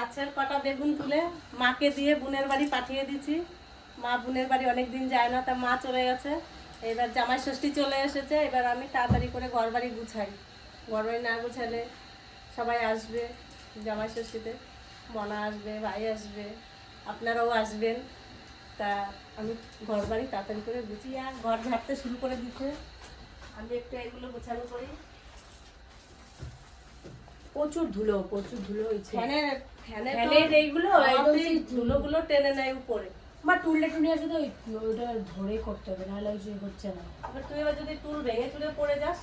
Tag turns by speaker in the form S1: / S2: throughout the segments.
S1: গাছের কটা বেগুন তুলে মাকে দিয়ে বোনের বাড়ি পাঠিয়ে দিচ্ছি মা বোনের বাড়ি অনেক দিন যায় না তা মা চলে গেছে। এবার জামাই ষষ্ঠী চলে এসেছে এবার আমি তাড়াতাড়ি করে ঘর বাড়ি গুছাই। ঘর বাড়ি না গুছালে সবাই আসবে জামাই ষষ্ঠীতে। মনা আসবে ভাই আসবে আপনারাও আসবেন। তা আমি ঘর বাড়ি তাড়াতাড়ি করে গুছিয়ে আর ঘর ঝাড়তে শুরু করে দিচ্ছে। আমি একটু এগুলো গোছানো করি।
S2: প্রচুর ধুলো প্রচুর ধুলো হয়েছে।
S1: ফ্যানের ফ্যানের
S2: এইগুলো একদম
S1: ধুলোগুলো টেনে নেয় উপরে।
S2: বা টুলটা টুলে ওই- ওটা ধরে করতে হবে নাহলে ওই যে হচ্ছে না।
S1: এবার তুই এবার যদি টুল ভেঙে চুলে পড়ে যাস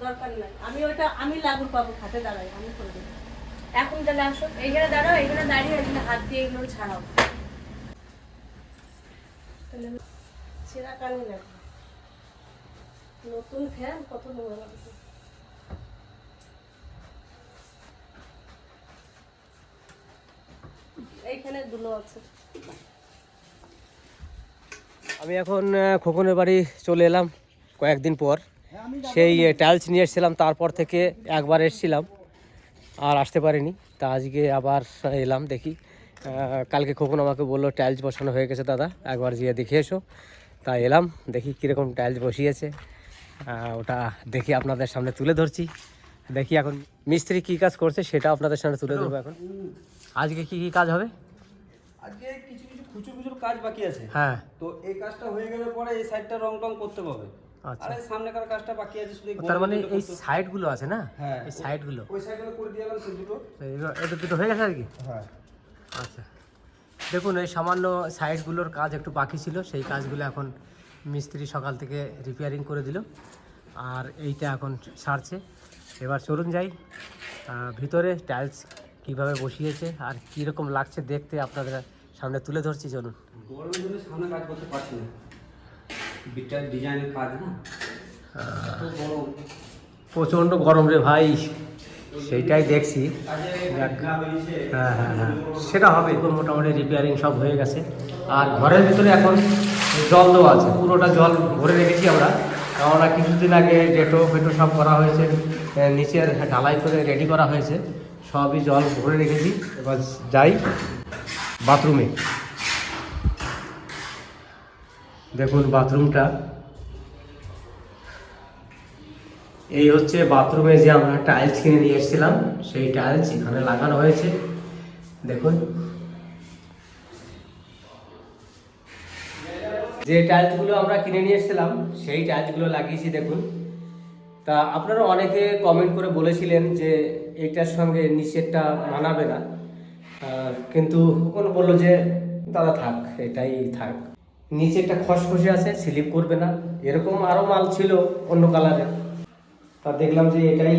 S1: দরকার নাই। আমি ওইটা আমি লাগুর পাবো খাটে দাঁড়াই আমি করে দেবো।
S2: এখন তাহলে আসো এইখানে দাঁড়াও এইখানে দাঁড়িয়ে এখানে হাত দিয়ে এগুলো ছাড়াও।
S1: তাহলে ছেঁড়া কানি লাগবে। নতুন ফ্যান কত নোংরা এইখানে ধুলো আছে।
S3: আমি এখন খোকনের বাড়ি চলে এলাম কয়েকদিন পর। সেই টাইলস নিয়ে এসেছিলাম, তারপর থেকে একবার এসেছিলাম, আর আসতে পারিনি। তা আজকে আবার এলাম, দেখি। কালকে খোকন আমাকে বলল, টাইলস বসানো হয়ে গেছে দাদা, একবার গিয়ে দেখে এসো। তা এলাম, দেখি কীরকম টাইলস বসিয়েছে। ওটা দেখি আপনাদের সামনে তুলে ধরছি। দেখি এখন মিস্ত্রি কী কাজ করছে, সেটা আপনাদের সামনে তুলে ধরবো এখন। আজকে কি কী কাজ হবে?
S4: আজকে কিছু কিছু খুচুর খুচুর কাজ বাকি আছে।
S3: হ্যাঁ।
S4: তো এই কাজটা হয়ে গেলে পরে এই সাইডটা রং টং করতে পাবে
S3: আচ্ছা।
S4: সামনেকার কাজটা বাকি আছে শুধু
S3: তার মানে এই সাইডগুলো আছে না?
S4: হ্যাঁ।
S3: এই সাইডগুলো
S4: ওই সাইডগুলো করে দিয়ে গেলাম দুটো।
S3: এটা দুটো হয়ে গেছে আর কি?
S4: হ্যাঁ।
S3: আচ্ছা। দেখুন এই সামান্য সাইডগুলোর কাজ একটু বাকি ছিল। সেই কাজগুলো এখন মিস্ত্রি সকাল থেকে রিপেয়ারিং করে দিল। আর এইটা এখন সারছে। এবার চলুন যাই। ভিতরে টাইলস কীভাবে বসিয়েছে আর কীরকম লাগছে দেখতে আপনাদের সামনে তুলে ধরছি চলুন।
S4: গরমের জন্য সামনে কাজ করতে পারছি না। বিটটার ডিজাইনের কাজ না। গরম।
S3: প্রচণ্ড গরম রে ভাই সেইটাই দেখছি। হ্যাঁ হ্যাঁ হ্যাঁ। সেটা হবে মোটামুটি রিপেয়ারিং সব হয়ে গেছে। আর ঘরের ভিতরে এখন জল দেওয়া আছে পুরোটা জল ভরে রেখেছি আমরা। কেননা কিছুদিন আগে ডেটো ফেটো সব করা হয়েছে নিচের ঢালাই করে রেডি করা হয়েছে। সবই জল ভরে রেখেছি। এবার যাই বাথরুমে। দেখুন বাথরুমটা। এই হচ্ছে বাথরুমে যে আমরা টাইলস কিনে নিয়ে এসেছিলাম, সেই টাইলস এখানে লাগানো হয়েছে। দেখুন। যে টাইলসগুলো আমরা কিনে নিয়ে এসেছিলাম, সেই টাইলসগুলো লাগিয়েছি, দেখুন। তা আপনারা অনেকে কমেন্ট করে বলেছিলেন যে এইটার সঙ্গে নিচেরটা মানাবে না। কিন্তু কোনো বলল যে, দাদা থাক, এটাই থাক। নিচে একটা খসখসে আছে, স্লিপ করবে না। এরকম আরও মাল ছিল অন্য কালারের তা দেখলাম যে এটাই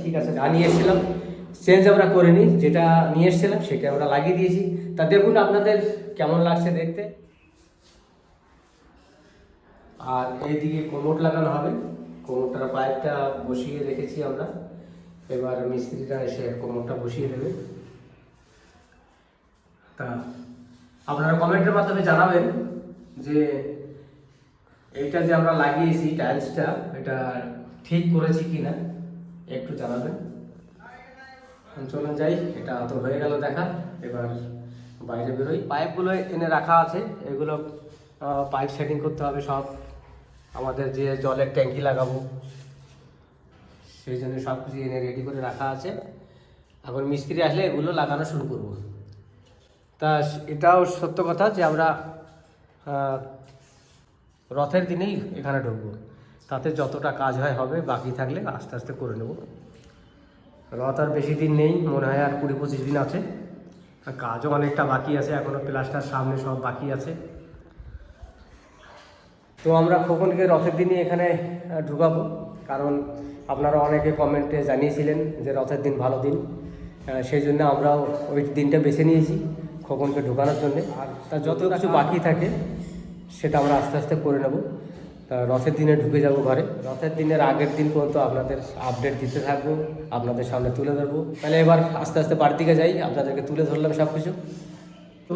S3: ঠিক আছে, যা এসেছিলাম। চেঞ্জ আমরা করিনি, যেটা নিয়ে এসেছিলাম সেটা আমরা লাগিয়ে দিয়েছি। তা দেখুন আপনাদের কেমন লাগছে দেখতে। আর এইদিকে কোমর লাগানো হবে। কোমরটার পাইপটা বসিয়ে রেখেছি আমরা। এবার মিস্ত্রিটা এসে কোমরটা বসিয়ে দেবে। তা আপনারা কমেন্টের মাধ্যমে জানাবেন যে এইটা যে আমরা লাগিয়েছি টাইলসটা, এটা ঠিক করেছি কি না একটু জানাবেন। চলুন যাই, এটা তো হয়ে গেল দেখা। এবার বাইরে বেরোই। পাইপগুলো এনে রাখা আছে, এগুলো পাইপ সেটিং করতে হবে সব। আমাদের যে জলের ট্যাঙ্কি লাগাবো। সেই জন্য সব কিছু এনে রেডি করে রাখা আছে। এখন মিস্ত্রি আসলে এগুলো লাগানো শুরু করব। তা এটাও সত্য কথা যে আমরা রথের দিনেই এখানে ঢুকবো। তাতে যতটা কাজ হয় হবে, বাকি থাকলে আস্তে আস্তে করে নেব। রথ আর বেশি দিন নেই, মনে হয় আর কুড়ি পঁচিশ দিন আছে। কাজও অনেকটা বাকি আছে এখনও প্লাস্টার সামনে সব বাকি আছে। তো আমরা খোকনকে রথের দিনই এখানে ঢুকাবো। কারণ আপনারা অনেকে কমেন্টে জানিয়েছিলেন যে রথের দিন ভালো দিন। সেই জন্য আমরাও ওই দিনটা বেছে নিয়েছি খোকনকে ঢুকানোর জন্যে। আর তা যত কিছু বাকি থাকে সেটা আমরা আস্তে আস্তে করে নেব। তা রথের দিনে ঢুকে যাব ঘরে। রথের দিনের আগের দিন পর্যন্ত আপনাদের আপডেট দিতে থাকব আপনাদের সামনে তুলে ধরবো। তাহলে এবার আস্তে আস্তে বাড়ির দিকে যাই আপনাদেরকে তুলে ধরলাম সব কিছু তো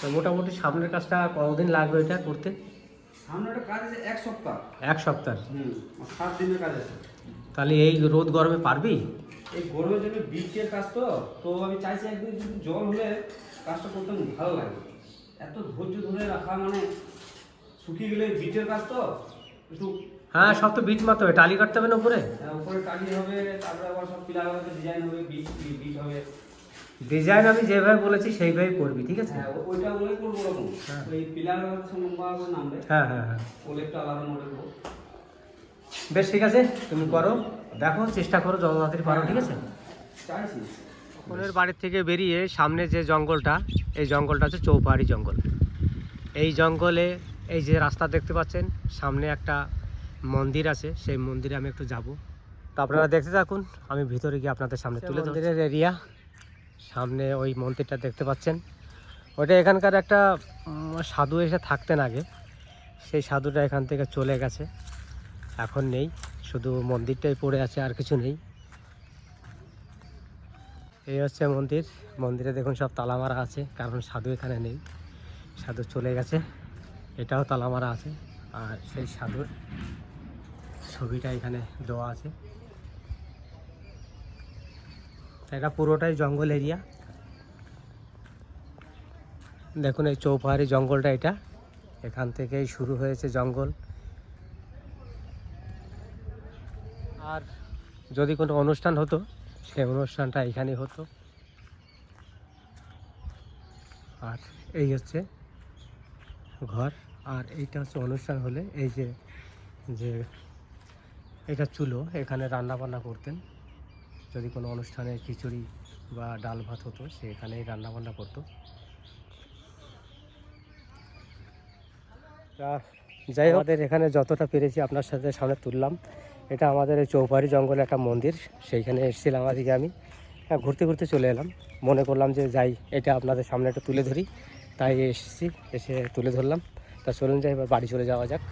S3: তো মোটামুটি সামনের কাজটা কতদিন লাগবে এটা করতে?
S4: সামনে একটা কাজ আছে এক সপ্তাহ।
S3: এক সপ্তাহ।
S4: হুম সাত দিনের কাজ আছে।
S3: তাহলে এই রোদ গরমে পারবি?
S4: এই গরমের জন্য বৃষ্টির কাজ তো তো আমি চাইছি একদিন যদি জল হলে কাজটা করতে ভালো লাগে। এত ধৈর্য ধরে রাখা মানে শুকিয়ে গেলে বিটের কাজ তো একটু
S3: হ্যাঁ সব তো বিট মারতে হবে টালি কাটতে হবে না উপরে?
S4: আহ, উপরে টালি হবে তারপরে আবার সব পিলার হবে ডিজাইন হবে বিট বিট হবে।
S3: ডিজাইন আমি যেভাবে বলেছি সেইভাবে করবি ঠিক আছে?
S4: হ্যাঁ ওইটা ওই করব ওরকম।
S3: হ্যাঁ।
S4: ওই পিলার হচ্ছে লম্বা করে নামবে।
S3: হ্যাঁ হ্যাঁ হ্যাঁ।
S4: ওলে একটু আলাদা মডেল করব।
S3: বেশ ঠিক আছে তুমি করো। দেখো চেষ্টা করো যত তাড়াতাড়ি পারো ঠিক আছে?
S4: চাইছি।
S3: ওনের বাড়ির থেকে বেরিয়ে সামনে যে জঙ্গলটা এই জঙ্গলটা হচ্ছে চৌপাহাড়ি জঙ্গল। এই জঙ্গলে এই যে রাস্তা দেখতে পাচ্ছেন সামনে একটা মন্দির আছে সেই মন্দিরে আমি একটু যাব। তো আপনারা দেখতে থাকুন আমি ভিতরে গিয়ে আপনাদের সামনে তুলে মন্দিরের এরিয়া সামনে ওই মন্দিরটা দেখতে পাচ্ছেন। ওটা এখানকার একটা সাধু এসে থাকতেন আগে। সেই সাধুটা এখান থেকে চলে গেছে। এখন নেই। শুধু মন্দিরটাই পড়ে আছে, আর কিছু নেই। এই হচ্ছে মন্দির। মন্দিরে দেখুন সব তালা মারা আছে, কারণ সাধু এখানে নেই। সাধু চলে গেছে। এটাও তালা মারা আছে। আর সেই সাধুর ছবিটা এখানে দেওয়া আছে। এটা পুরোটাই জঙ্গল এরিয়া দেখুন এই চৌপাহাড়ি জঙ্গলটা এটা। এখান থেকেই শুরু হয়েছে জঙ্গল। আর যদি কোনো অনুষ্ঠান হতো, সেই অনুষ্ঠানটা এখানেই হতো। আর এই হচ্ছে ঘর। আর এইটা হচ্ছে অনুষ্ঠান হলে এই যে যে এটা চুলো, এখানে রান্না বান্না করতেন। যদি কোনো অনুষ্ঠানে খিচুড়ি বা ডাল ভাত হতো সে এখানেই রান্না বান্না করতো যাই হোক। আমাদের এখানে যতটা পেরেছি আপনার সাথে সামনে তুললাম। এটা আমাদের এই চৌপাড়ি জঙ্গলে একটা মন্দির সেইখানে এসেছিলাম আজকে আমি। হ্যাঁ, ঘুরতে ঘুরতে চলে এলাম। মনে করলাম যে যাই এটা আপনাদের সামনে একটু তুলে ধরি। তাই এসেছি এসে তুলে ধরলাম। তা চলুন যাই এবার বাড়ি চলে যাওয়া যাক।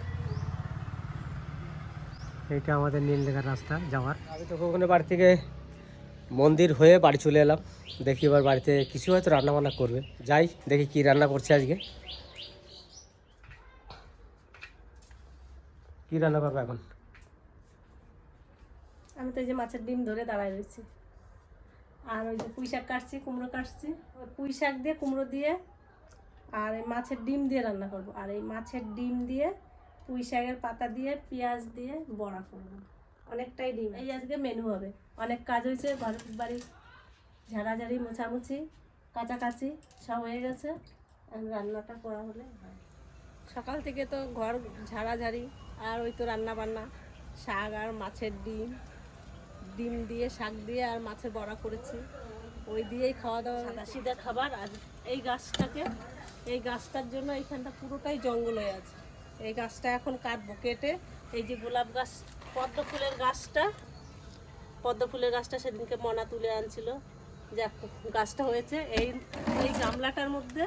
S3: এইটা আমাদের নীলদেখার রাস্তা যাওয়ার। আমি তো ওখানে বাড়ি থেকে মন্দির হয়ে বাড়ি চলে এলাম। দেখি এবার বাড়িতে কিছু হয়তো রান্না বান্না করবে। যাই, দেখি কি রান্না করছে আজকে। কি রান্না করবে এখন?
S1: আমি তো এই যে মাছের ডিম ধরে দাঁড়ায় রয়েছি। আর ওই যে পুঁই শাক কাটছি, কুমড়ো কাটছি। পুঁই শাক দিয়ে কুমড়ো দিয়ে আর এই মাছের ডিম দিয়ে রান্না করব। আর এই মাছের ডিম দিয়ে পুঁই শাকের পাতা দিয়ে, পেঁয়াজ দিয়ে বড়া করব। অনেকটাই ডিম এই আজকে মেনু হবে। অনেক কাজ হয়েছে ঘর বাড়ি ঝাড়াঝাড়ি মোছামুছি কাচাকাচি সব হয়ে গেছে। রান্নাটা করা হলে সকাল থেকে তো ঘর ঝাড়াঝাড়ি আর ওই তো রান্না বান্না শাক আর মাছের ডিম ডিম দিয়ে শাক দিয়ে আর মাছের বড়া করেছি। ওই দিয়েই খাওয়া দাওয়া সিধা খাবার আর এই গাছটাকে এই গাছটার জন্য এইখানটা পুরোটাই জঙ্গল হয়ে আছে। এই গাছটা এখন কাটবো কেটে এই যে গোলাপ গাছ পদ্ম ফুলের গাছটা, পদ্ম ফুলের গাছটা সেদিনকে মনা তুলে আনছিল। যে গাছটা হয়েছে। এই এই গামলাটার মধ্যে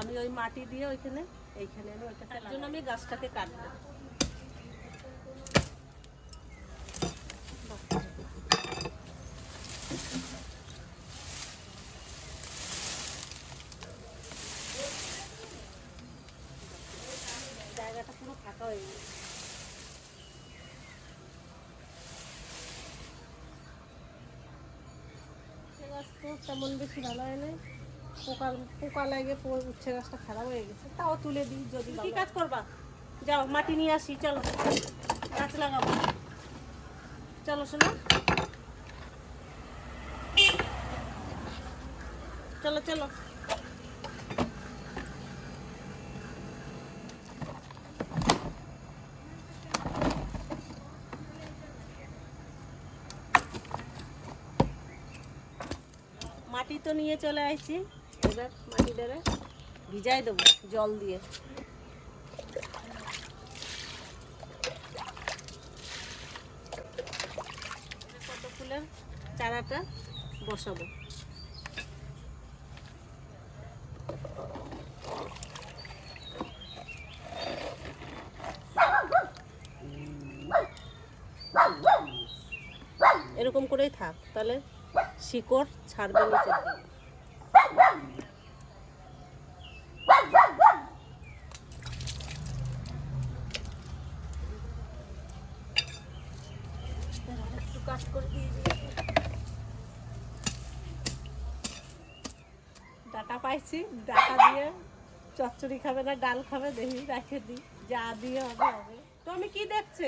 S1: আমি ওই মাটি দিয়ে ওইখানে, এইখানে আমি ওইটা তার জন্য আমি গাছটাকে কাটবো জায়গাটা পুরো ফাঁকা হয়ে গেছে উচ্ছে গাছ তো তেমন বেশি ভালো হয় নাই পোকা পোকা লাগে উচ্ছে গাছটা খারাপ হয়ে গেছে। তাও তুলে দিই যদি কি কাজ করবা? যাও মাটি নিয়ে আসি চলো। গাছ লাগাবো। চলো শোনো। চলো চলো মাটি তো নিয়ে চলে আসছি। এবার মাটি ধরে ভিজাই দেবো জল দিয়ে। কত ফুলের চারাটা বসাবো। এরকম করেই থাক, তাহলে শিকড় ছাড়বে না ডাটা পাইছি, ডাটা দিয়ে চচ্চড়ি খাবে না, ডাল খাবে, দেখি, রাখে দিই। যা দিয়ে হবে হবে। তো আমি কি দেখছে?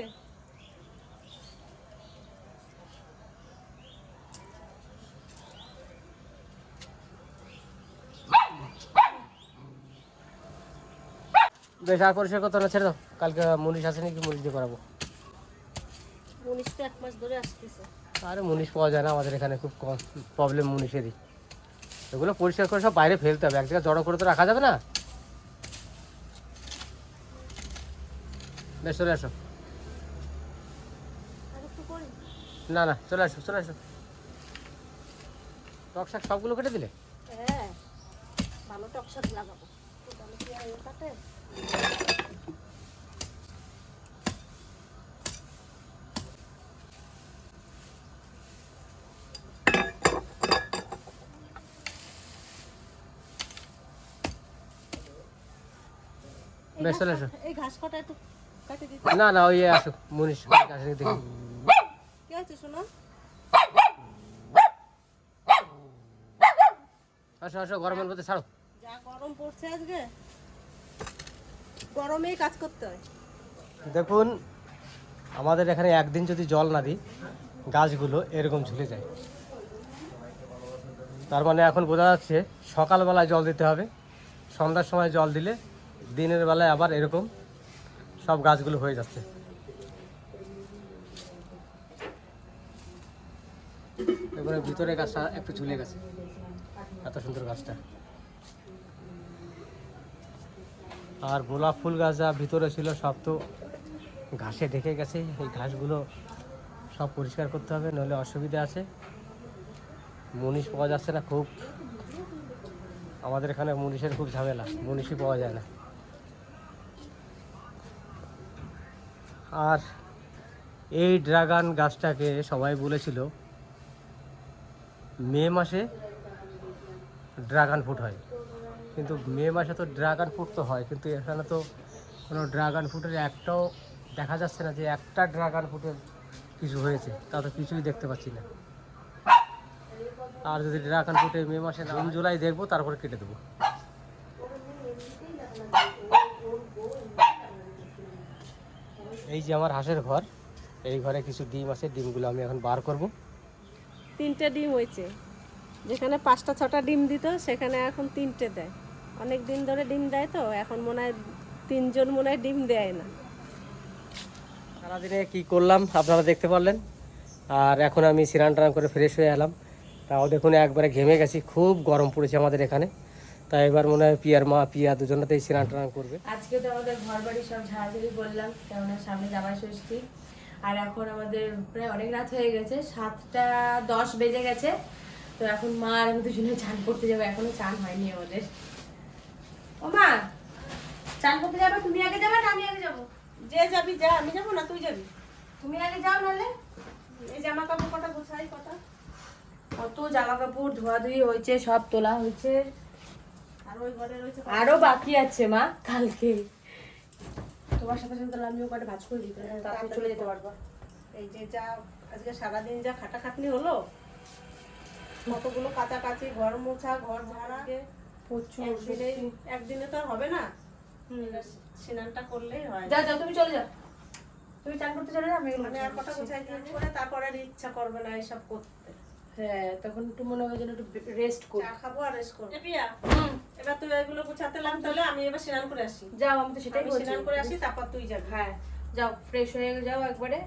S3: বেশ আর পরিষ্কার করতে না ছেড়ে দাও। কালকে মুনিশ আসে নাকি মুনিশ দিয়ে করাবো।
S1: উনিশ তো এক মাস ধরে আসতেছে।
S3: আরে মুনিশ পাওয়া যায় না আমাদের এখানে খুব কম প্রবলেম মুনিশেরই। এগুলো পরিষ্কার করে সব বাইরে ফেলতে হবে এক জায়গায় জড়ো করে তো রাখা যাবে না। বেশ চলে আসো। না না চলে আসো চলে আসো। টক শাক সবগুলো কেটে দিলে?
S1: হ্যাঁ ভালো টকশাক লাগাবো। তো তাহলে কি আর এ কাটে?
S3: বেশ, চলে এসো।
S1: এই ঘাস কটা একটু কাটে দিতে।
S3: না না ওই আসো মুনিশ আসে দেখি
S1: কি আছে শোনো?
S3: আসো আসো গরমের মধ্যে ছাড়ো।
S1: যা গরম পড়ছে আজকে। গরমেই কাজ করতে হয়।
S3: দেখুন, আমাদের এখানে একদিন যদি জল না দিই, গাছগুলো এরকম ঝুলে যায়। তার মানে এখন বোঝা যাচ্ছে সকালবেলায় জল দিতে হবে, সন্ধ্যার সময় জল দিলে দিনের বেলায় আবার এরকম সব গাছগুলো হয়ে যাচ্ছে। এবারে ভিতরে গাছটা একটু ঝুলে গেছে, এত সুন্দর গাছটা। আর গোলাপ ফুল গাছ যা ভিতরে ছিল সব তো ঘাসে ঢেকে গেছে। এই ঘাসগুলো সব পরিষ্কার করতে হবে, নইলে অসুবিধা আছে। মুনিশ পাওয়া যাচ্ছে না খুব। আমাদের এখানে মুনিশের খুব ঝামেলা, মুনিশই পাওয়া যায় না। আর এই ড্রাগন গাছটাকে সবাই বলেছিল মে মাসে ড্রাগন ফ্রুট হয়। কিন্তু মে মাসে তো ড্রাগন ফ্রুট তো হয়, কিন্তু এখানে তো কোনো ড্রাগন ফ্রুটের একটাও দেখা যাচ্ছে না যে একটা ড্রাগন ফ্রুটের কিছু হয়েছে, তা তো কিছুই দেখতে পাচ্ছি না। আর যদি ড্রাগন ফ্রুটে মে মাসে জুন, জুলাই দেখব, তারপরে কেটে দেবো। এই যে আমার হাঁসের ঘর, এই ঘরে কিছু ডিম আছে, ডিমগুলো আমি এখন বার করব।
S1: তিনটে ডিম হয়েছে, যেখানে পাঁচটা ছটা ডিম দিত, সেখানে এখন তিনটে দেয়। অনেক দিন ধরে ডিম দেয় তো এখন মনে হয় তিনজন মনে হয় ডিম দেয় না।
S3: সারাদিনে কি করলাম আপনারা দেখতে পারলেন। আর এখন আমি স্নান টান করে ফ্রেশ হয়ে এলাম। তাও দেখুন একবারে ঘেমে গেছি খুব গরম পড়েছে আমাদের এখানে। তাই এবার মনে হয় পিয়ার মা পিয়া দুজনেতেই সিরান টান করবে।
S2: আজকে তো আমাদের ঘর বাড়ি সব ঝাড়াঝাড়ি করলাম কেননা সামনে জামাই ষষ্ঠী। আর এখন আমাদের প্রায় অনেক রাত হয়ে গেছে সাতটা দশ বেজে গেছে। তো এখন মা আর আমি দুজনে চান করতে যাব এখনও চান হয়নি আমাদের। ও মা চান করতে যাবে? তুমি আগে যাবে না আমি আগে যাব?
S1: যে যাবি যা আমি যাব না তুই যাবি।
S2: তুমি আগে যাও নাহলে।
S1: এই জামা কাপড় কটা গোছাই কটা।
S2: কত জামা কাপড় ধোয়াধুয়ি হয়েছে সব তোলা হয়েছে।
S1: আর ওই ঘরে রয়েছে?
S2: আরও বাকি আছে মা কালকে। তোমার সাথে সাথে তাহলে আমিও কটা ভাজ করে দিতে তারপরে চলে যেতে পারব।
S1: এই যে যা আজকে সারাদিন যা খাটাখাটনি হলো কতগুলো কাচাকাচি ঘর মোছা ঘর ঝাড়া।
S2: প্রচুর
S1: একদিনে একদিনে তো হবে না। স্নানটা করলেই হয়।
S2: যাও যাও তুমি চলে যাও। তুমি চান করতে চলে যাও আমি
S1: মানে আর গোছাই দিয়ে করে তারপরে আর ইচ্ছা করবে না এসব করতে।
S2: হ্যাঁ তখন একটু মনে হবে যেন একটু রেস্ট করি।
S1: চা খাব আর রেস্ট করব। পিয়া এবার তুই এগুলো গোছাতে লাগ তাহলে আমি এবার স্নান করে আসি।
S2: যাও আমি তো সেটাই বলছি।
S1: স্নান করে আসি তারপর তুই যাবি।
S2: হ্যাঁ যাও ফ্রেশ হয়ে যাও একবারে।